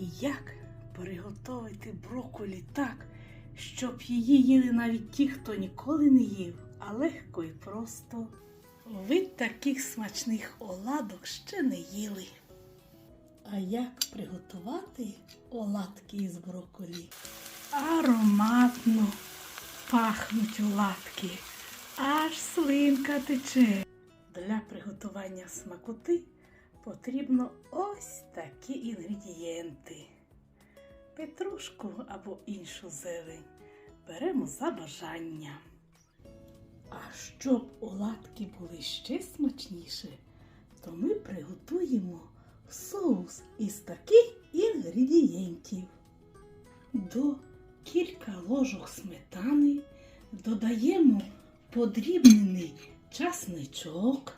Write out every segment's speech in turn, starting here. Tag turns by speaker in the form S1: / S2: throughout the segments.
S1: І як приготувати брокколі так, щоб її їли навіть ті, хто ніколи не їв, а легко і просто. Ви таких смачних оладок ще не їли. А як приготувати оладки із брокколі? Ароматно пахнуть оладки, аж слинка тече. Для приготування смакоти потрібно ось такі інгредієнти. Петрушку або іншу зелень беремо за бажанням. А щоб оладки були ще смачніше, то ми приготуємо соус із таких інгредієнтів. До кілька ложок сметани додаємо подрібнений часничок,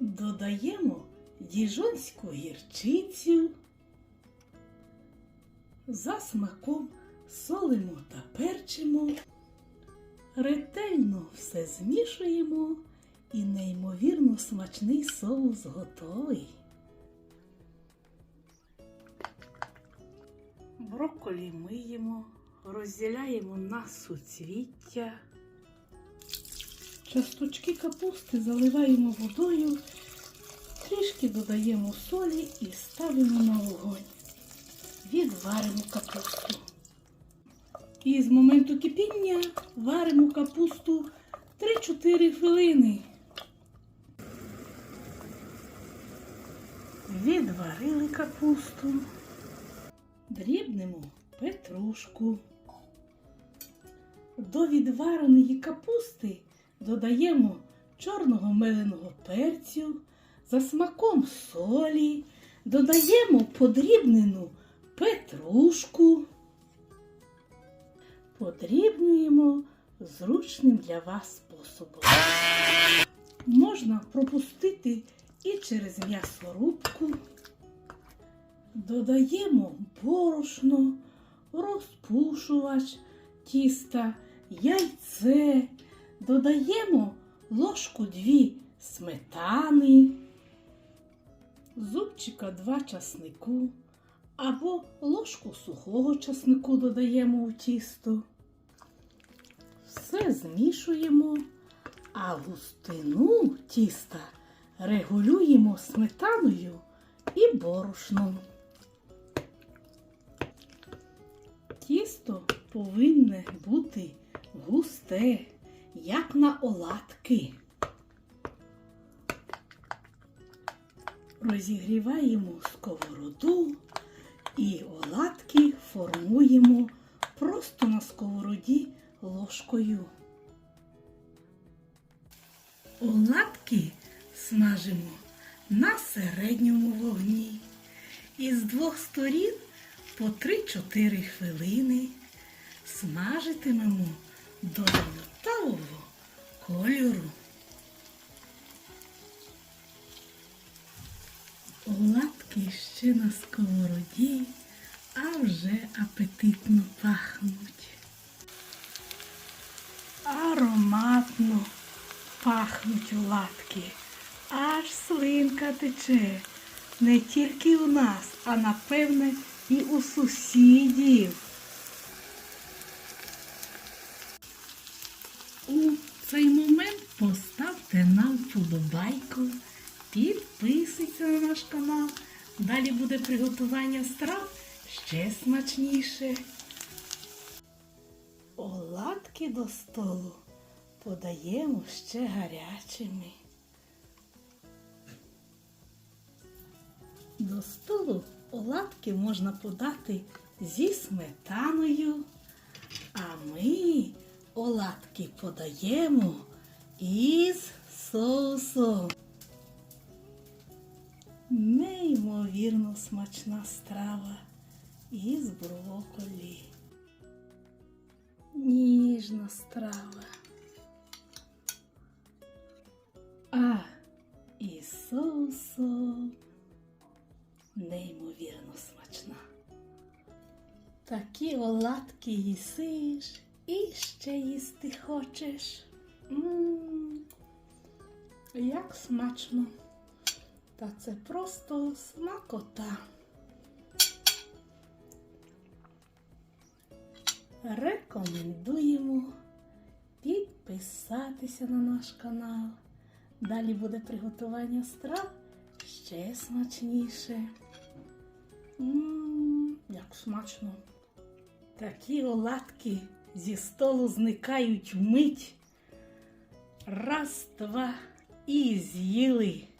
S1: додаємо діжонську гірчицю, за смаком солимо та перчимо, ретельно все змішуємо і неймовірно смачний соус готовий. Брокколі миємо, розділяємо на суцвіття. Часточки капусти заливаємо водою, трішки додаємо солі і ставимо на вогонь. Відваримо капусту. І з моменту кипіння варимо капусту 3-4 хвилини. Відварили капусту. Дрібнемо петрушку. До відвареної капусти додаємо чорного меленого перцю, за смаком солі, додаємо подрібнену петрушку. Подрібнюємо зручним для вас способом. Можна пропустити і через м'ясорубку. Додаємо борошно, розпушувач тіста, яйце, додаємо ложку дві сметани, зубчика два часнику або ложку сухого часнику додаємо у тісто. Все змішуємо, а густину тіста регулюємо сметаною і борошном. Тісто повинне бути густе, як на оладки. Розігріваємо сковороду і оладки формуємо просто на сковороді ложкою. Оладки смажимо на середньому вогні. І з двох сторін по 3-4 хвилини смажитимемо до золотавого кольору. Оладки ще на сковороді, а вже апетитно пахнуть. Ароматно пахнуть оладки, аж слинка тече. Не тільки у нас, а напевне і у сусідів. У цей момент поставте нам вподобайку, підписуйтесь на наш канал. Далі буде приготування страв ще смачніше. Оладки до столу подаємо ще гарячими. До столу оладки можна подати зі сметаною, а ми оладки подаємо із соусом. Неймовірно смачна страва із брокколі. Ніжна страва. А із соусом неймовірно смачна. Такі оладки їсиш і ще їсти хочеш. М, Як смачно. Та це просто смакота. Рекомендуємо підписатися на наш канал. Далі буде приготування страв ще смачніше. Ммм, як смачно. Такі оладки зі столу зникають мить. Раз, два і з'їли.